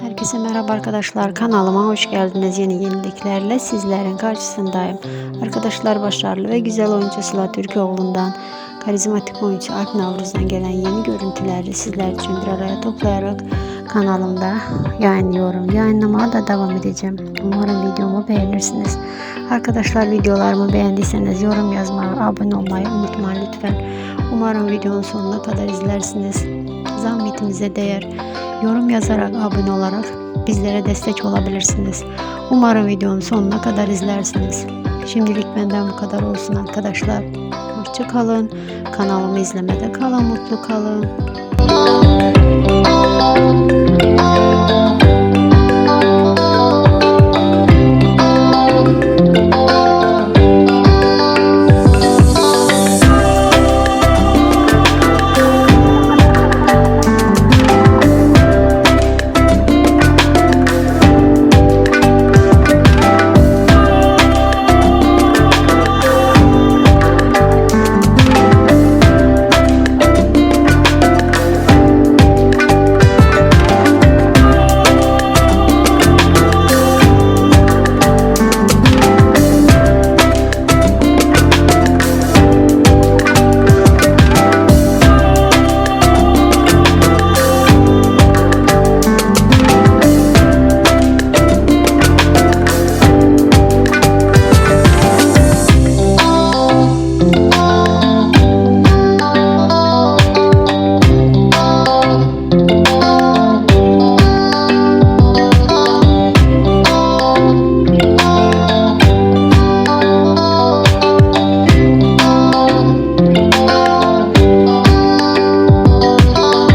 Herkese merhaba arkadaşlar. Kanalıma hoş geldiniz. Yeni yeniliklerle sizlerin karşısındayım. Arkadaşlar başarılı ve güzel oyuncu Sıla Türkoğlu'ndan karizmatik oyuncu Alp Navruz'dan gelen yeni görüntüleri sizler için bir araya toplayarak kanalımda yayınlıyorum. Yayınlamaya da devam edeceğim. Umarım videomu beğenirsiniz. Arkadaşlar videolarımı beğendiyseniz yorum yazmayı, abone olmayı unutmayın lütfen. Umarım videonun sonuna kadar izlersiniz. Zahmetimize değer. Yorum yazarak, abone olarak bizlere destek olabilirsiniz. Umarım videonun sonuna kadar izlersiniz. Şimdilik benden bu kadar olsun arkadaşlar. Hoşça kalın. Kanalımı izlemede kalın, mutlu kalın.